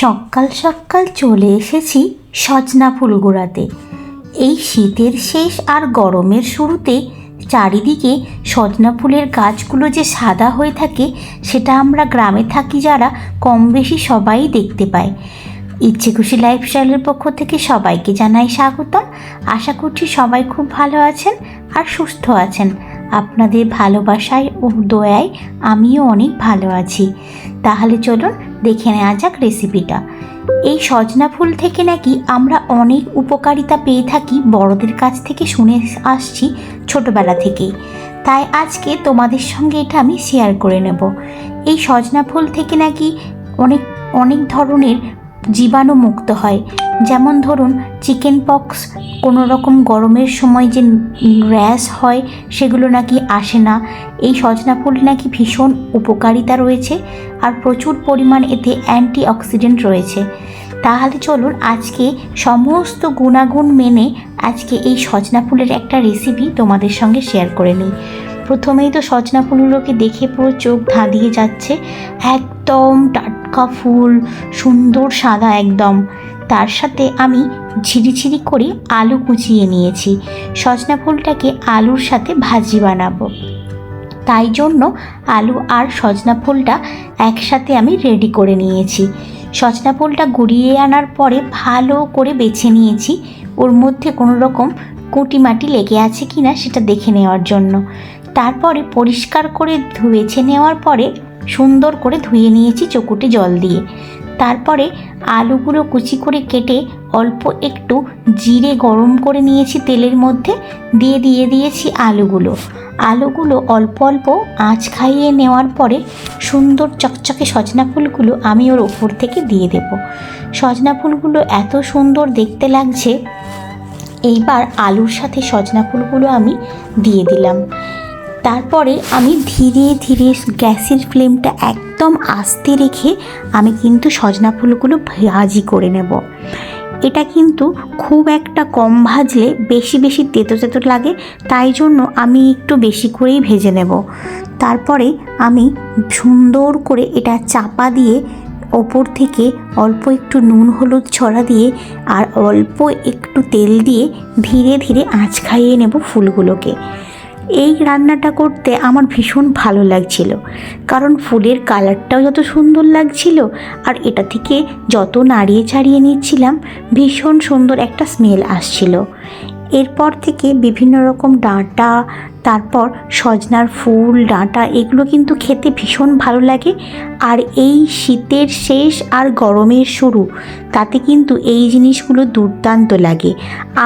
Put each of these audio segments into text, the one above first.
সকাল সকাল চলে এসেছি সজনা ফুল গোড়াতে এই শীতের শেষ আর গরমের শুরুতে চারিদিকে সজনা ফুলের গাছগুলো যে সাদা হয়ে থাকে, সেটা আমরা গ্রামে থাকি যারা কম বেশি সবাই দেখতে পাই ইচ্ছে খুশি লাইফস্টাইলের পক্ষ থেকে সবাইকে জানাই স্বাগতম। আশা করছি সবাই খুব ভালো আছেন আর সুস্থ আছেন। আপনাদের ভালোবাসায় ও দয়ায় আমিও অনেক ভালো আছি। তাহলে চলুন দেখে নেওয়া যাক রেসিপিটা এই সজনা ফুল থেকে নাকি আমরা অনেক উপকারিতা পেয়ে থাকি বড়দের কাছ থেকে শুনে আসছি ছোটবেলা থেকেই। তাই আজকে তোমাদের সঙ্গে এটা আমি শেয়ার করে নেব। এই সজনা ফুল থেকে নাকি অনেক অনেক ধরনের জীবাণু মুক্ত হয়। যেমন ধরুন চিকেন পক্স কোনো রকম গরমের সময় যে র্যাশ হয়, সেগুলো নাকি আসে না। এই সজনা ফুল নাকি ভীষণ উপকারিতা রয়েছে আর প্রচুর পরিমাণ এতে অ্যান্টি অক্সিডেন্ট রয়েছে। তাহলে চলুন আজকে সমস্ত গুণাগুণ মেনে আজকে এই সজনা ফুলের একটা রেসিপি তোমাদের সঙ্গে শেয়ার করে নিই। প্রথমেই তো সজনা ফুলগুলোকে দেখে পুরো চোখ ধাঁধিয়ে যাচ্ছে। একদম টাটকা ফুল, সুন্দর সাদা একদম। তার সাথে আমি ঝিরিঝিরি করে আলু কুচিয়ে নিয়েছি। সজনা ফুলটাকে আলুর সাথে ভাজি বানাবো। তাই জন্য আলু আর সজনা ফুলটা একসাথে আমি রেডি করে নিয়েছি। সজনা ফুলটা গুঁড়িয়ে আনার পরে ভালো করে বেছে নিয়েছি। ওর মধ্যে কোনো রকম কুটি মাটি লেগে আছে কি না সেটা দেখে নেওয়ার জন্য। তারপরে পরিষ্কার করে ধুয়েছে নেওয়ার পরে সুন্দর করে ধুয়ে নিয়েছি চকুটে জল দিয়ে। তারপরে আলুগুলো কুচি করে কেটে অল্প একটু জিরে গরম করে নিয়েছি তেলের মধ্যে। দিয়ে দিয়ে দিয়েছি আলুগুলো। আলুগুলো অল্প অল্প আঁচ খাইয়ে নেওয়ার পরে সুন্দর চকচকে সজনা ফুলগুলো আমি ওর ওপর থেকে দিয়ে দেব। সজনা ফুলগুলো এত সুন্দর দেখতে লাগছে। এইবার আলুর সাথে সজনা ফুলগুলো আমি দিয়ে দিলাম। তারপরে আমি ধীরে ধীরে গ্যাসের ফ্লেমটা একদম আস্তে রেখে আমি কিন্তু সজনা ফুলগুলো ভাজি করে নেব। এটা কিন্তু খুব একটা কম ভাজলে বেশি বেশি তেতো তেতো লাগে, তাই জন্য আমি একটু বেশি করেই ভেজে নেব। তারপরে আমি সুন্দর করে এটা চাপা দিয়ে ওপর থেকে অল্প একটু নুন হলুদ ছড়া দিয়ে আর অল্প একটু তেল দিয়ে ধীরে ধীরে আঁচ খাইয়ে নেব ফুলগুলোকে। এই রান্নাটা করতে আমার ভীষণ ভালো লাগছিল। কারণ ফুলের কালারটাও যত সুন্দর লাগছিল আর এটা থেকে যত নাড়িয়ে ছাড়িয়ে নিচ্ছিলাম, ভীষণ সুন্দর একটা স্মেল আসছিল। এরপর থেকে বিভিন্ন রকম ডাঁটা তারপর সজনার ফুল, ডাঁটা, এগুলো কিন্তু খেতে ভীষণ ভালো লাগে। আর এই শীতের শেষ আর গরমের শুরু, তাতে কিন্তু এই জিনিসগুলো দুর্দান্ত লাগে।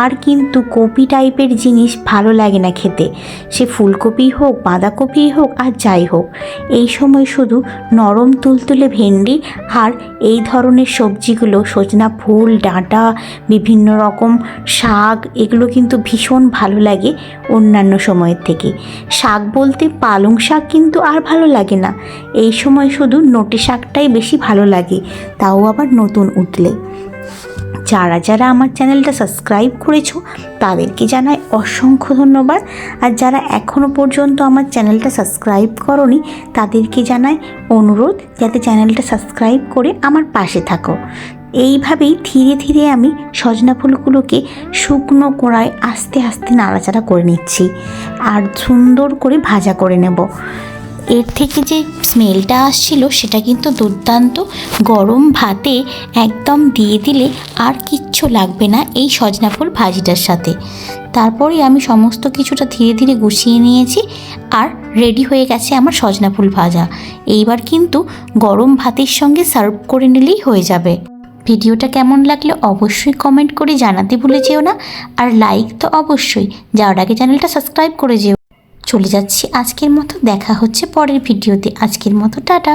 আর কিন্তু কপি টাইপের জিনিস ভালো লাগে না খেতে। সে ফুলকপি হোক, বাঁধাকপি হোক আর যাই হোক, এই সময় শুধু নরম তুলতুলে ভেন্ডি আর এই ধরনের সবজিগুলো, সজনা ফুল, ডাঁটা, বিভিন্ন রকম শাক, এগুলো কিন্তু ভীষণ ভালো লাগে অন্যান্য সময়ের থেকে। শাক বলতে পালং শাক কিন্তু আর ভালো লাগে না। এই সময় শুধু নোটে শাকটাই বেশি ভালো লাগে, তাও আবার নতুন উঠলে যারা যারা আমার চ্যানেলটা সাবস্ক্রাইব করেছ, তাদেরকে জানাই অসংখ্য ধন্যবাদ। আর যারা এখনও পর্যন্ত আমার চ্যানেলটা সাবস্ক্রাইব করনি, তাদেরকে জানাই অনুরোধ, যাতে চ্যানেলটা সাবস্ক্রাইব করে আমার পাশে থাকো। এইভাবেই ধীরে ধীরে আমি সজনা ফুলগুলোকে শুকনো কড়ায় আস্তে আস্তে নাড়াচাড়া করে নিচ্ছি আর সুন্দর করে ভাজা করে নেব। এর থেকে যে স্মেলটা আসছিল সেটা কিন্তু দুর্দান্ত। গরম ভাতে একদম দিয়ে দিলে আর কিচ্ছু লাগবে না এই সজনা ফুল ভাজিটার সাথে। তারপরে আমি সমস্ত কিছুটা ধীরে ধীরে গুছিয়ে নিয়েছি আর রেডি হয়ে গেছে আমার সজনা ফুল ভাজা। এইবার কিন্তু গরম ভাতের সঙ্গে সার্ভ করে নিলেই হয়ে যাবে। ভিডিওটা কেমন লাগলে অবশ্যই কমেন্ট করে জানাতে ভুলে যেও না। আর লাইক তো অবশ্যই। যাওয়ার আগে চ্যানেলটা সাবস্ক্রাইব করে যেও। চলে যাচ্ছি আজকের মতো। দেখা হচ্ছে পরের ভিডিওতে। আজকের মতো, টাটা।